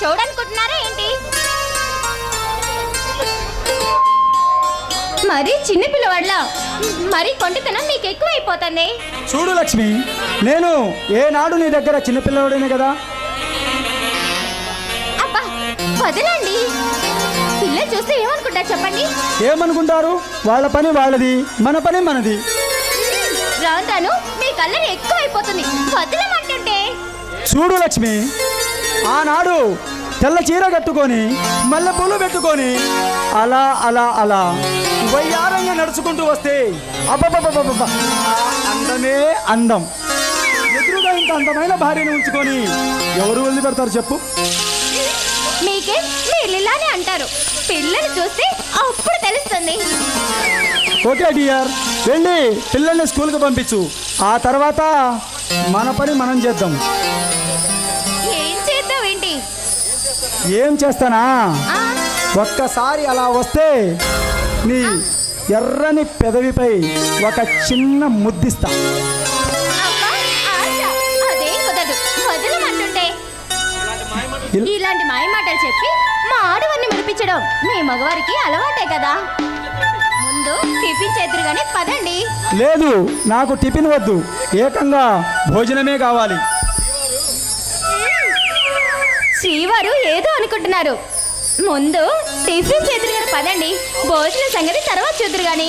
చూడనుకుంటున్నారా ఏంటి? మరి చిన్న పిల్లవాళ్ళ మరి కొంటితనం మీకు ఎక్కువైపోతుంది. చూడు లక్ష్మి నేను ఏనాడు నీ దగ్గర చిన్నపిల్లవాడినే కదా. అబ్బా వదలండి. పిల్లలు చూస్తే ఏమనుకుంటారు చెప్పండి? ఏమనుకుంటారు? వాళ్ళ పని వాళ్ళది మన పని మనది. రాను రాను మీ కళ్ళని ఎక్కువైపోతుంది. వదలమంటుంటే. చూడు లక్ష్మి ఆనాడు తెల్ల చీర కట్టుకొని మల్లె పూలు పెట్టుకొని అలా అలా అలా వయ్యారంగా నడుచుకుంటూ వస్తే అబ్బబ్బబ్బబ్బబ్బ. ఆ అందమే అందం. ఎదురుగా ఇంత అందమైన భార్యను ఉంచుకొని ఎవరు వదిలి పెడతారు చెప్పు? మీకే మీరు ఇలానే అంటారు. పిల్లలు చూస్తే అప్పుడు తెలుస్తుంది. Okay dear. వెళ్ళి పిల్లల్ని స్కూల్కి పంపించు. ఆ తర్వాత మన పని మనం చేద్దాం. ఏం చేద్దాం ఏంటి ఏం చేస్తానా? ఒక్కసారి అలా వస్తే నీ ఎర్రని పెదవిపై ఒక చిన్న ముద్దిస్తా. ఇలాంటి మాయ మాటలు చెప్పి మా ఆడవారిని మరిపించడం మీ మగవారికి అలవాటే కదా. ముందు టిఫిన్ చేద్దరు కానీ పదండి. లేదు నాకు టిఫిన్ వద్దు. ఏకంగా భోజనమే కావాలి. శ్రీవారు ఏదో అనుకుంటున్నారు. ముందు టిఫిన్ చేద్దరు కానీ పదండి. భోజనం సంగతి తర్వాత చూద్దరు కానీ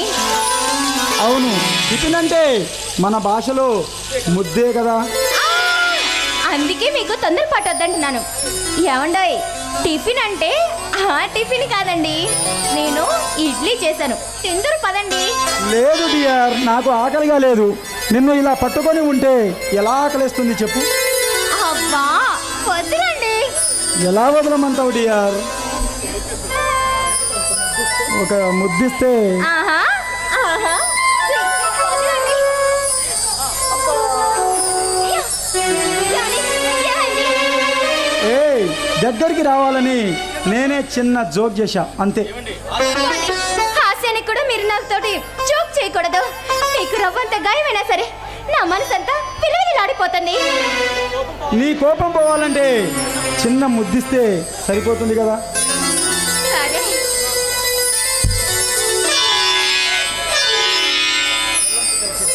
అవును టిఫిన్ అంటే మన భాషలో ముద్దే కదా. అందుకే మీకు తొందరపాటు వద్దంటున్నాను ఏమండోయ్ టిఫిన్ అంటే ఆ టిఫిన్ కాదండి. నేను ఇడ్లీ చేశాను. తిందరు పదండి. లేదు డియర్ నాకు ఆకలిగా లేదు. నిన్ను ఇలా పట్టుకొని ఉంటే ఎలా ఆకలిస్తుంది చెప్పు. ఎలా వదలమంటావు డియర్ ఒక ముద్దిస్తే? ఏయ్ దగ్గరికి రావాలని నేనే చిన్న జోక్ చేశా అంతే? హాస్యానికి కూడా మీరు నాతోటి జోక్ చేయకూడదు మీకు రవ్వంత గాయమైనా సరే నా మనసంతా పిల్లలాడిపోతుంది నీ కోపం పోవాలంటే చిన్న ముద్దిస్తే సరిపోతుంది కదా?